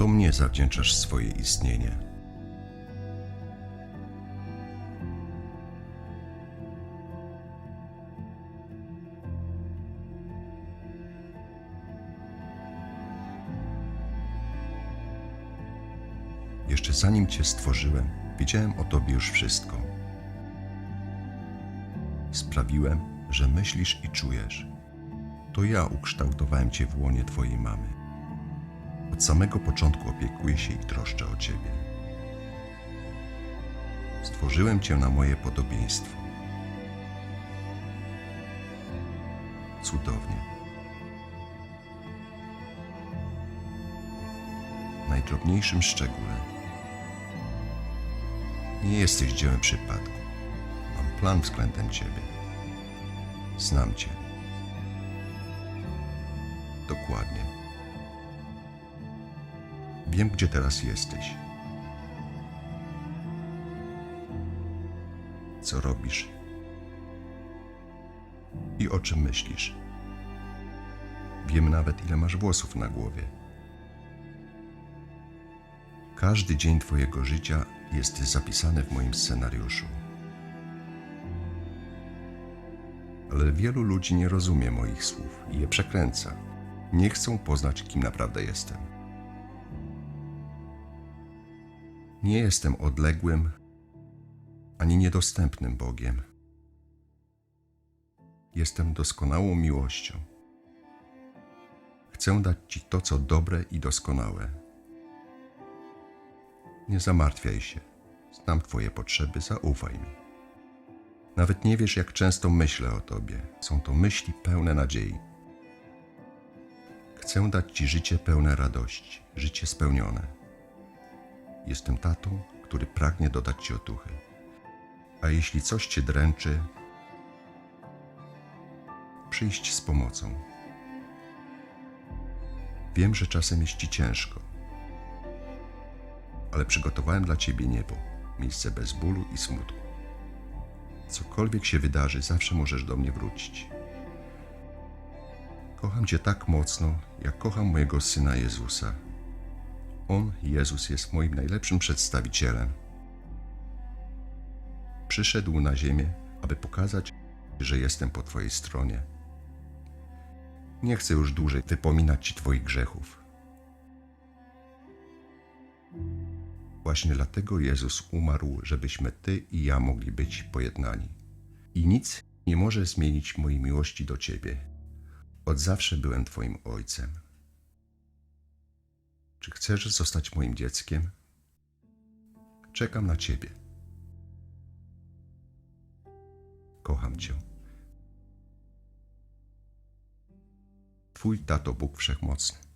To mnie zawdzięczasz swoje istnienie. Jeszcze zanim Cię stworzyłem, wiedziałem o Tobie już wszystko. Sprawiłem, że myślisz i czujesz. To ja ukształtowałem Cię w łonie Twojej mamy. Od samego początku opiekuję się i troszczę o Ciebie. Stworzyłem Cię na moje podobieństwo. Cudownie. W najdrobniejszym szczególe. Nie jesteś dziełem przypadku. Mam plan względem Ciebie. Znam Cię. Dokładnie. Wiem, gdzie teraz jesteś. Co robisz? I o czym myślisz? Wiem nawet, ile masz włosów na głowie. Każdy dzień Twojego życia jest zapisany w moim scenariuszu. Ale wielu ludzi nie rozumie moich słów i je przekręca. Nie chcą poznać, kim naprawdę jestem. Nie jestem odległym ani niedostępnym Bogiem. Jestem doskonałą miłością. Chcę dać Ci to, co dobre i doskonałe. Nie zamartwiaj się. Znam Twoje potrzeby, zaufaj mi. Nawet nie wiesz, jak często myślę o Tobie. Są to myśli pełne nadziei. Chcę dać Ci życie pełne radości, życie spełnione. Jestem tatą, który pragnie dodać Ci otuchy. A jeśli coś Cię dręczy, przyjść z pomocą. Wiem, że czasem jest Ci ciężko, ale przygotowałem dla Ciebie niebo, miejsce bez bólu i smutku. Cokolwiek się wydarzy, zawsze możesz do mnie wrócić. Kocham Cię tak mocno, jak kocham mojego syna Jezusa. On, Jezus, jest moim najlepszym przedstawicielem. Przyszedł na ziemię, aby pokazać, że jestem po Twojej stronie. Nie chcę już dłużej wypominać Ci Twoich grzechów. Właśnie dlatego Jezus umarł, żebyśmy Ty i ja mogli być pojednani. I nic nie może zmienić mojej miłości do Ciebie. Od zawsze byłem Twoim ojcem. Czy chcesz zostać moim dzieckiem? Czekam na Ciebie. Kocham Cię. Twój tato Bóg Wszechmocny.